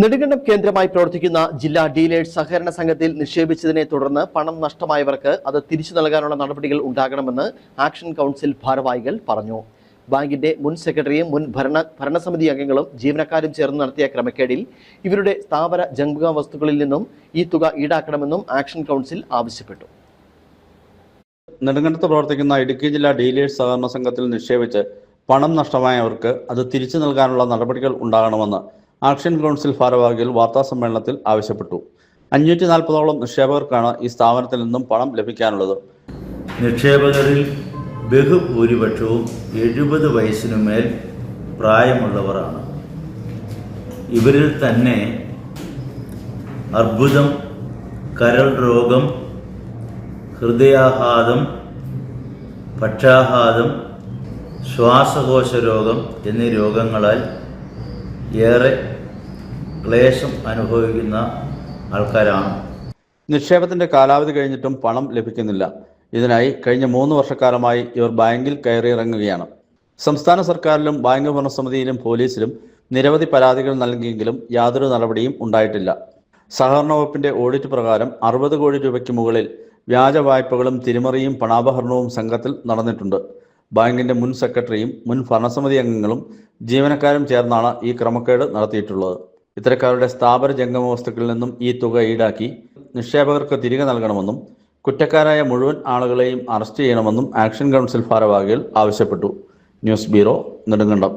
നെടുങ്കണ്ടം കേന്ദ്രമായി പ്രവർത്തിക്കുന്ന ജില്ലാ ഡീലേഴ്സ് സഹകരണ സംഘത്തിൽ നിക്ഷേപിച്ചതിനെ തുടർന്ന് പണം നഷ്ടമായവർക്ക് അത് തിരിച്ചു നൽകാനുള്ള നടപടികൾ ഉണ്ടാകണമെന്ന് ആക്ഷൻ കൗൺസിൽ ഭാരവാഹികൾ പറഞ്ഞു. ബാങ്കിന്റെ മുൻ സെക്രട്ടറിയും മുൻ ഭരണ ഭരണസമിതി അംഗങ്ങളും ജീവനക്കാരും ചേർന്ന് നടത്തിയ ക്രമക്കേടിൽ ഇവരുടെ സ്ഥാപന ജംഗ വസ്തുക്കളിൽ നിന്നും ഈ തുക ഈടാക്കണമെന്നും ആക്ഷൻ കൗൺസിൽ ആവശ്യപ്പെട്ടു. നെടുങ്കണ്ടത്ത് പ്രവർത്തിക്കുന്ന ഇടുക്കി ജില്ലാ ഡീലേഴ്സ് സഹകരണ സംഘത്തിൽ നിക്ഷേപിച്ച് പണം നഷ്ടമായവർക്ക് അത് തിരിച്ചു നൽകാനുള്ള നടപടികൾ ഉണ്ടാകണമെന്ന് ആക്ഷൻ കൗൺസിൽ ഭാരവാഹികൾ വാർത്താസമ്മേളനത്തിൽ ആവശ്യപ്പെട്ടു. അഞ്ഞൂറ്റി നാൽപ്പതോളം നിക്ഷേപകർക്കാണ് ഈ സ്ഥാപനത്തിൽ നിന്നും പണം ലഭിക്കാനുള്ളത്. നിക്ഷേപകരിൽ ബഹുഭൂരിപക്ഷവും എഴുപത് വയസ്സിനു മേൽ പ്രായമുള്ളവരാണ്. ഇവരിൽ തന്നെ അർബുദം കരൾ രോഗം ഹൃദയാഘാതം പക്ഷാഘാതം ശ്വാസകോശ രോഗം എന്നീ രോഗങ്ങളാൽ ഏറെ ക്ലേശം അനുഭവിക്കുന്ന ആൾക്കാരാണ്. നിക്ഷേപത്തിന്റെ കാലാവധി കഴിഞ്ഞിട്ടും പണം ലഭിക്കുന്നില്ല. ഇതിനായി കഴിഞ്ഞ മൂന്ന് വർഷക്കാലമായി ഇവർ ബാങ്കിൽ കയറിയിറങ്ങുകയാണ്. സംസ്ഥാന സർക്കാരിലും ബാങ്ക് ഭരണസമിതിയിലും പോലീസിലും നിരവധി പരാതികൾ നൽകിയെങ്കിലും യാതൊരു നടപടിയും ഉണ്ടായിട്ടില്ല. സഹകരണ വകുപ്പിന്റെ ഓഡിറ്റ് പ്രകാരം അറുപത് കോടി രൂപയ്ക്ക് മുകളിൽ വ്യാജ വായ്പകളും തിരിമറിയും പണാപഹരണവും സംഘത്തിൽ നടന്നിട്ടുണ്ട്. ബാങ്കിന്റെ മുൻ സെക്രട്ടറിയും മുൻ ഭരണസമിതി അംഗങ്ങളും ജീവനക്കാരും ചേർന്നാണ് ഈ ക്രമക്കേട് നടത്തിയിട്ടുള്ളത്. ഇത്തരക്കാരുടെ സ്ഥാപന ജംഗമ വസ്തുക്കളിൽ നിന്നും ഈ തുക ഈടാക്കി നിക്ഷേപകർക്ക് തിരികെ നൽകണമെന്നും കുറ്റക്കാരായ മുഴുവൻ ആളുകളെയും അറസ്റ്റ് ചെയ്യണമെന്നും ആക്ഷൻ കൗൺസിൽ ഭാരവാഹികൾ ആവശ്യപ്പെട്ടു. News bureau Nedumkandam.